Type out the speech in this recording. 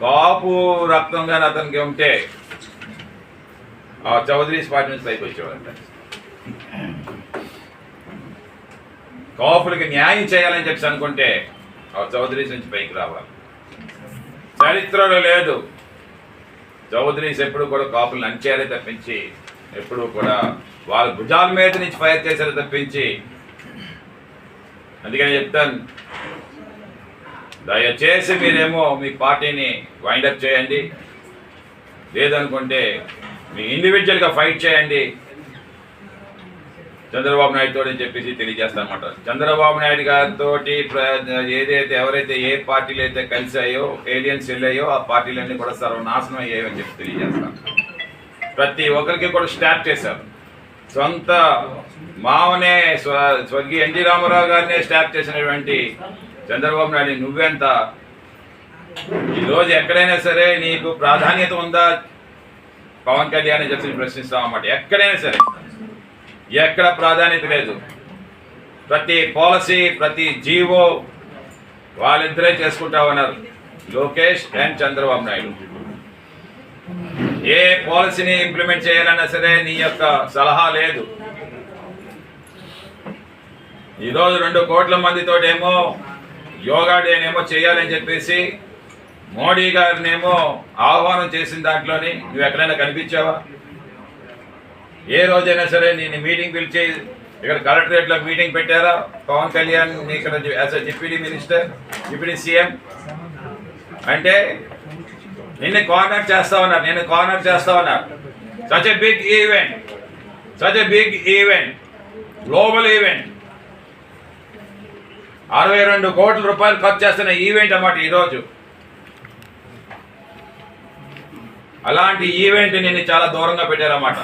కాపు రక్తం కానీ అతనికి ఉంటే ఆ చౌదరీస్ పార్టీ నుంచి పైకి వచ్చేవాడంట కాపులకి న్యాయం చేయాలని చెప్పి అనుకుంటే ఆ చౌదరీస్ నుంచి పైకి రావాలి. చరిత్రలో లేదు. చౌదరీస్ ఎప్పుడు కూడా కాపులను అంచారే తప్పించి ఎప్పుడు కూడా వాళ్ళ భుజాల మీద నుంచి ఫైర్ చేశారు తప్పించి అందుకని చెప్తాను దయచేసి మీరేమో మీ పార్టీని వైండప్ చేయండి. లేదనుకుంటే మీ ఇండివిజువల్గా ఫైట్ చేయండి. చంద్రబాబు నాయుడు తోటి అని చెప్పేసి తెలియజేస్తానమాట. చంద్రబాబు నాయుడు గారితో ఏదైతే ఎవరైతే ఏ పార్టీలు అయితే కలిసాయో ఏలియన్స్ వెళ్ళాయో ఆ పార్టీలన్నీ కూడా సర్వనాశనం అయ్యాయో అని చెప్పి తెలియజేస్తాను. ప్రతి ఒక్కరికి కూడా స్టార్ట్ చేశారు. సొంత మావనే స్వ స్వర్గీయ ఎన్టీ రామారావు గారినే స్టార్ట్ చేసినటువంటి చంద్రబాబు నాయుడు నువ్వెంత? ఈరోజు ఎక్కడైనా సరే నీకు ప్రాధాన్యత ఉందా? పవన్ కళ్యాణ్ అని చెప్పి ప్రశ్నిస్తాం అన్నమాట. ఎక్కడైనా సరే. ఎక్కడ ప్రాధాన్యత లేదు. ప్రతి పాలసీ ప్రతి జీవో వాళ్ళిద్దరే చేసుకుంటా ఉన్నారు. లోకేష్ అండ్ చంద్రబాబు నాయుడు. ఏ పాలసీని ఇంప్లిమెంట్ చేయాలన్నా సరే నీ యొక్క సలహా లేదు. ఈరోజు రెండు కోట్ల మందితోటేమో యోగా డేనేమో చేయాలని చెప్పేసి మోడీ గారినేమో ఆహ్వానం చేసిన దాంట్లోని నువ్వు ఎక్కడైనా కనిపించావా? ఏ రోజైనా సరే నేను మీటింగ్ పిలిచి ఇక్కడ కలెక్టరేట్లో మీటింగ్ పెట్టారా? పవన్ కళ్యాణ్ ఇక్కడ as a deputy minister deputy CM. అంటే నిన్ను కార్నర్ చేస్తా ఉన్నారు నేను కార్నర్ చేస్తా ఉన్నారు. Such a big event such a big event global event అరవై రెండు కోట్ల రూపాయలు ఖర్చు చేస్తున్న ఈవెంట్ అన్నమాట ఈరోజు. అలాంటి ఈవెంట్ నేను చాలా దూరంగా పెట్టారన్నమాట.